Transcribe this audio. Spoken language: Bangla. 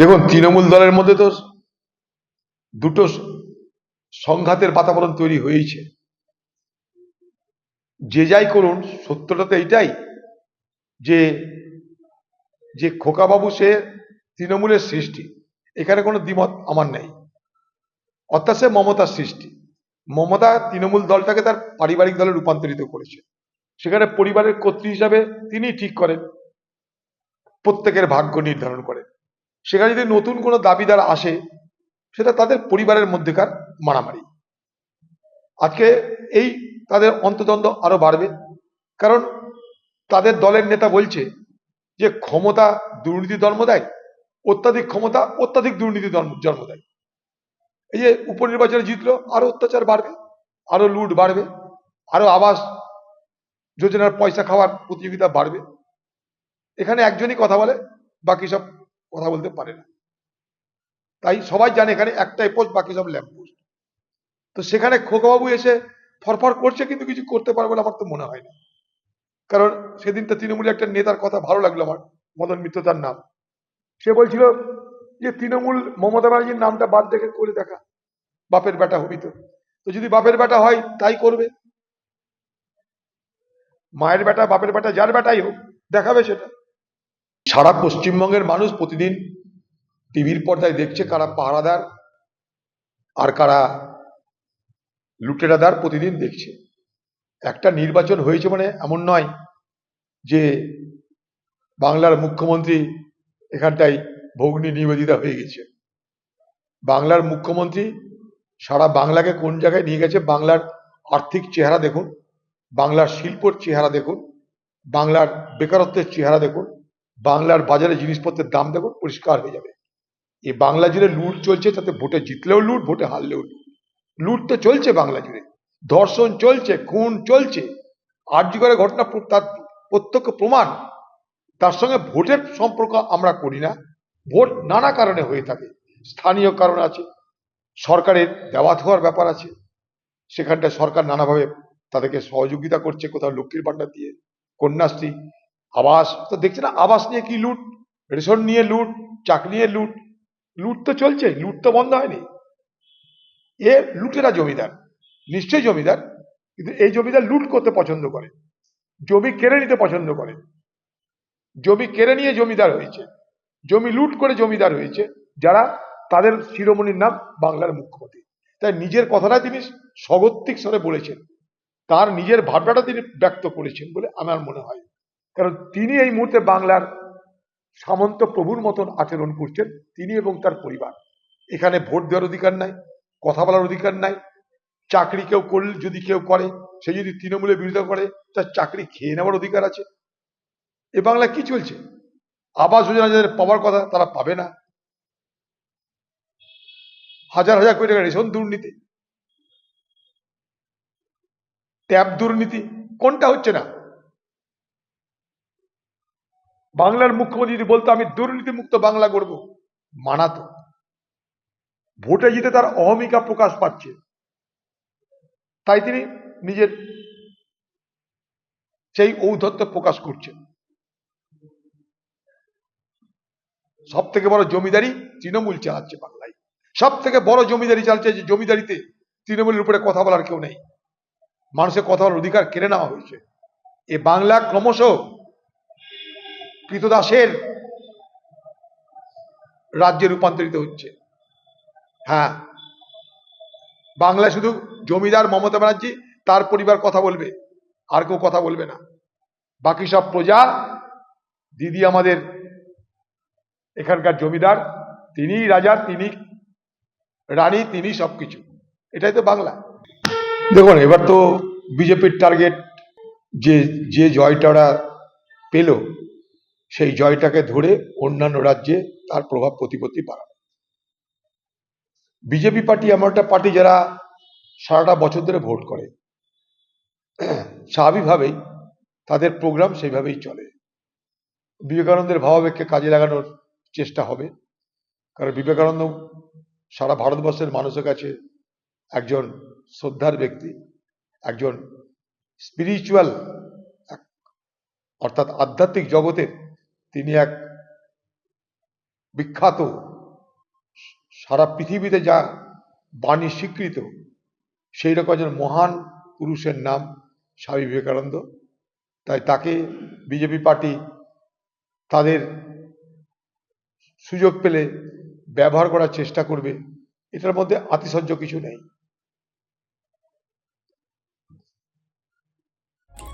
দেখুন, তৃণমূল দলের মধ্যে তো দুটো সংঘাতের বাতাবরণ তৈরি হয়েছে যে যাই করুন, সত্যটা তো এইটাই যে যে খোকাবাবু সে তৃণমূলের সৃষ্টি। এখানে কোনো দ্বিমত আমার নেই। অর্থাৎ সে মমতার সৃষ্টি। মমতা তৃণমূল দলটাকে তার পারিবারিক দলে রূপান্তরিত করেছে। সেখানে পরিবারের কর্ত্রী হিসাবে তিনি ঠিক করেন। প্রত্যেকের ভাগ্য নির্ধারণ করেন। সেখানে যদি নতুন কোনো দাবিদার আসে, সেটা তাদের পরিবারের মধ্যেকার মারামারি। আজকে এই তাদের অন্তদ্বন্দ্ব আরও বাড়বে, কারণ তাদের দলের নেতা বলছে যে ক্ষমতা দুর্নীতি জন্ম দেয়, অত্যাধিক ক্ষমতা অত্যাধিক দুর্নীতি জন্ম দেয়। এই যে উপনির্বাচনে জিতলো, আরও অত্যাচার বাড়বে, আরও লুট বাড়বে, আরও আবাস যোজনার পয়সা খাওয়ার প্রতিযোগিতা বাড়বে। এখানে একজনই কথা বলে, বাকি সব কথা বলতে পারে না। তাই সবাই জানে এখানে একটাই পোস্ট বাকি সব ল্যাম্প পোস্ট তো সেখানে খোকাবাবু এসে ফরফর করছে কিন্তু কিছু করতে পারবে আমার তো মনে হয় না। কারণ সেদিন তো তৃণমূলের একটা নেতার কথা ভালো লাগল আমার, মদন মিত্র তার নাম। সে বলছিল যে, তৃণমূল মমতা ব্যানার্জির নামটা বাদ দেখে করে দেখা, বাপের বেটা হবি তো। তো যদি বাপের বেটা হয়, তাই করবে। মায়ের বেটা বাপের বেটা যার বেটাই হোক, দেখাবে সেটা। সারা পশ্চিমবঙ্গের মানুষ প্রতিদিন টিভির পর্দায় দেখছে কারা পাহারাদার আর কারা লুটেরাদার প্রতিদিন দেখছে। একটা নির্বাচন হয়েছে মানে এমন নয় যে বাংলার মুখ্যমন্ত্রী এখানটায় ভগ্নী নিবেদিতা হয়ে গেছে। বাংলার মুখ্যমন্ত্রী সারা বাংলাকে কোন জায়গায় নিয়ে গেছে? বাংলার আর্থিক চেহারা দেখুন, বাংলার শিল্পর চেহারা দেখুন, বাংলার বেকারত্বের চেহারা দেখুন বাংলার বাজারে জিনিসপত্রের দাম দেখুন পরিষ্কার হয়ে যাবে। এই বাংলা জুড়ে লুট চলছে, তাতে ভোটে জিতলেও লুট, ভোটে হারলেও লুট। লুট তো চলছে বাংলা জুড়ে। ধর্ষণ চলছে, খুন চলছে। আর্য করে ঘটনা তার প্রত্যক্ষ প্রমাণ। তার সঙ্গে ভোটের সম্পর্ক আমরা করি না। ভোট নানা কারণে হয়ে থাকে। স্থানীয় কারণ আছে, সরকারের দেওয়া থাকার ব্যাপার আছে। সেখানটায় সরকার নানাভাবে তাদেরকে সহযোগিতা করছে, কোথাও লক্ষ্মীর ভান্ডার দিয়ে। কন্যাশ্রী আবাস, তো দেখছে না, আবাস নিয়ে কি লুট? রেশন নিয়ে লুট, চাকরি নিয়ে লুট? লুট তো চলছে, লুট তো বন্ধ হয়নি। এ লুটেরা জমিদার, নিশ্চয়ই জমিদার, কিন্তু এই জমিদার লুট করতে পছন্দ করে। জমি কেড়ে নিতে পছন্দ করে। জমি কেড়ে নিয়ে জমিদার হয়েছে। জমি লুট করে জমিদার হয়েছে, যারা তাদের শিরোমণির নাম বাংলার মুখ্যমন্ত্রী। তাই নিজের কথাটা তিনি স্বগত্বিক স্বরে বলেছেন। তার নিজের ভাবনাটা তিনি ব্যক্ত করেছেন বলে আমার মনে হয়। কারণ তিনি এই মুহূর্তে বাংলার সামন্ত প্রভুর মতন আচরণ করছেন, তিনি এবং তার পরিবার। এখানে ভোট দেওয়ার অধিকার নাই, কথা বলার অধিকার নাই, চাকরি কেউ করলে যদি কেউ করে, সে যদি তৃণমূলের বিরোধিতা করে, তার চাকরি খেয়ে নেওয়ার অধিকার আছে। এ বাংলা কি চলছে? আবাস যোজনা যাদের পাওয়ার কথা, তারা পাবে না। হাজার হাজার কোটি টাকা রেশন দুর্নীতি। ট্যাব দুর্নীতি, কোনটা হচ্ছে না? বাংলার মুখ্যমন্ত্রী যদি বলতো, আমি দুর্নীতি মুক্ত বাংলা করব মানাতো। ভোটে জিতে তার অহমিকা প্রকাশ পাচ্ছে। তাই তিনি নিজের সেই ঔদ্ধত্য প্রকাশ করছেন। সব থেকে বড় জমিদারি তৃণমূল চালাচ্ছে বাংলায়। সব থেকে বড় জমিদারি চালছে যে জমিদারিতে তৃণমূলের উপরে কথা বলার কেউ নেই। মানুষের কথা বলার অধিকার কেড়ে নেওয়া হয়েছে। এ বাংলা ক্রমশ কৃতদাসের রাজ্যে রূপান্তরিত হচ্ছে। হ্যাঁ। বাংলা শুধু জমিদার মমতা ব্যানার্জি, তার পরিবার কথা বলবে, আর কেউ কথা বলবে না। বাকি সব প্রজা, দিদি আমাদের এখানকার জমিদার, তিনি রাজা, তিনি রানী, তিনি সবকিছু। এটাই তো বাংলা। দেখুন, এবার তো বিজেপির টার্গেট যে যে জয়টা ওরা পেল সেই জয়টাকে ধরে অন্যান্য রাজ্যে তার প্রভাব প্রতিপত্তি বাড়ানো বিজেপি পার্টি এমন একটা পার্টি যারা সারাটা বছর ধরে ভোট করে। স্বাভাবিকভাবেই তাদের প্রোগ্রাম সেইভাবেই চলে। বিবেকানন্দের ভাবাবেগকে কাজে লাগানোর চেষ্টা হবে। কারণ বিবেকানন্দ সারা ভারতবর্ষের মানুষের কাছে একজন শ্রদ্ধার ব্যক্তি, একজন স্পিরিচুয়াল অর্থাৎ আধ্যাত্মিক জগতের তিনি এক বিখ্যাত সারা পৃথিবীতে যা বাণী স্বীকৃত, সেই রকম একজন মহান পুরুষের নাম স্বামী বিবেকানন্দ। তাই তাকে বিজেপি পার্টি তাদের সুযোগ পেলে ব্যবহার করার চেষ্টা করবে, এটার মধ্যে আতিশয্য কিছু নেই।